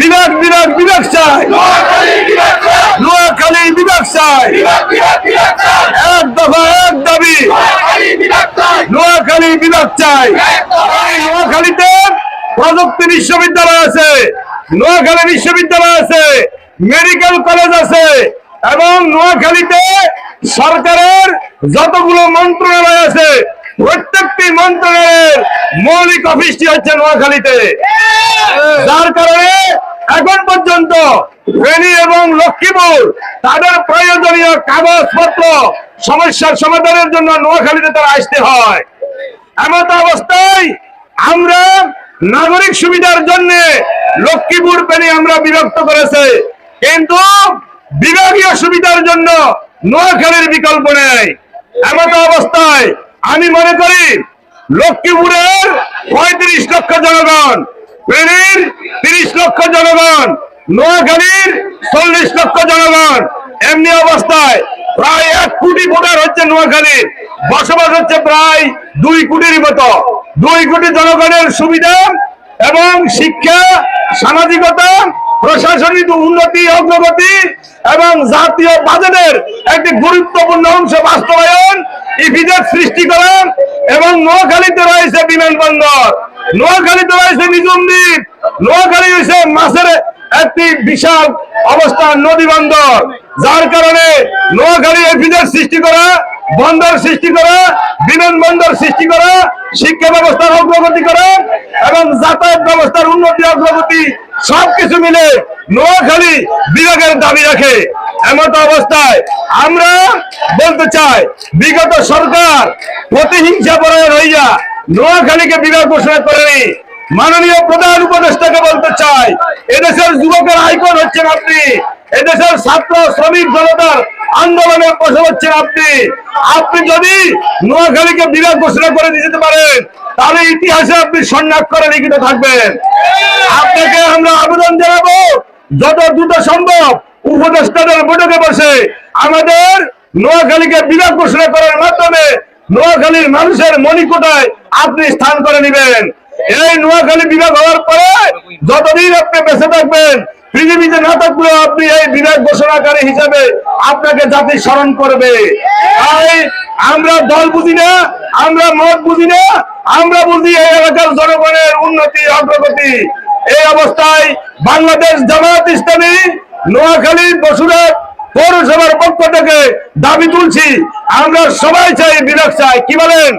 বিভাগ বিভাগ বিভাগ চাই। নোয়াখালী বিভাগ চাই। এক দফা, এক দাবি। নোয়াখালী বিভাগ চাই। নোয়াখালীতে প্রযুক্তি বিশ্ববিদ্যালয় আছে। নোয়াখালী বিশ্ববিদ্যালয় আছে। মেডিকেল কলেজ আছে। এবং নোয়াখালীতে সরকারের যতগুলো মন্ত্রণালয় আছে, প্রত্যেকটি মন্ত্রণালয়ের মৌলিক অফিসটি হচ্ছে নোয়াখালীতে। যার কারণে এখন পর্যন্ত ফেনী এবং লক্ষ্মীপুর তাদের প্রয়োজনীয় কাগজপত্র সমস্যার সমাধানের জন্য নোয়াখালীতে তারা আসতে হয়। এমত অবস্থায় আমরা নাগরিক সুবিধার জন্য লক্ষ্মীপুর পেনে আমরা বিভক্ত করেছে। কিন্তু বিভাগীয় সুবিধার জন্য নোয়াখালীর বিকল্প নেই। এমত অবস্থায় আমি মনে করি লক্ষ্মীপুরের পঁয়ত্রিশ লক্ষ জনগণ ফেনীর তিরিশ লক্ষ জনগণ, নোয়াখালীর চল্লিশ লক্ষ জনগণ। এমনি অবস্থায় প্রায় এক কোটি ভোটার হচ্ছে নোয়াখালী বসবাস হচ্ছে প্রায় দুই কোটির মতো। দুই কোটি জনগণের সুবিধা এবং শিক্ষা, সামাজিকতা, প্রশাসনিক উন্নতি, অগ্রগতি এবং জাতীয় বাজেটের একটি গুরুত্বপূর্ণ অংশ বাস্তবায়ন ইপিজেড সৃষ্টি করা এবং নোয়াখালীতে রয়েছে বিমানবন্দর। নোয়াখালীতে রয়েছে নিজুম দ্বীপ। নোয়াখালী হয়েছে মাছের একটি বিশাল অবস্থান নদী বন্দর। যার কারণে নোয়াখালী এফিজেড সৃষ্টি করা, বন্দর সৃষ্টি করা বিমানবন্দর সৃষ্টি করা, শিক্ষা ব্যবস্থার অগ্রগতি করা এবং যাতায়াত ব্যবস্থার উন্নতি অগ্রগতি সবকিছু মিলে নোয়াখালী বিভাগের দাবি রাখে। এমত অবস্থায় আমরা বলতে চাই, বিগত সরকার প্রতিহিংসা পরায়ণ হইয়া নোয়াখালীকে বিভাগ ঘোষণা করেনি মাননীয় প্রধান উপদেষ্টাকে বলতে চাই, এদেশের যুবকের আইকন হচ্ছেন আপনি, এদেশের ছাত্র শ্রমিক জনতার আন্দোলনে বসে হচ্ছেন আপনি। আপনি যদি নোয়াখালীকে বিভাগ ঘোষণা করে দিতে পারেন, তাহলে ইতিহাসে আপনি স্বর্ণাক্ষরে লিখিত থাকবেন। আপনাকে আমরা আবেদন জানাব, যত দ্রুত সম্ভব উপদেষ্টাদের বৈঠকে বসে আমাদের নোয়াখালীকে বিভাগ ঘোষণা করার মাধ্যমে নোয়াখালীর মানুষের মণিকোটায় আপনি স্থান করে নেবেন। এই নোয়াখালী বিভাগ হওয়ার পরে যতদিন আপনি বেঁচে থাকবেন, পৃথিবীতে না থাকলেও আপনি এই বিভাগ ঘোষণাকারী হিসাবে আপনাকে জাতি স্মরণ করবে। তাই আমরা দল বুঝি না, আমরা মত বুঝি না, আমরা বুঝি এই এলাকার জনগণের উন্নতি, অগ্রগতি। এই অবস্থায় বাংলাদেশ জামায়াত ইসলামী নোয়াখালী বসুরাট পৌরসভার পক্ষ থেকে দাবি তুলছি আমরা সবাই চাই বিরোধ চাই। কি বলেন?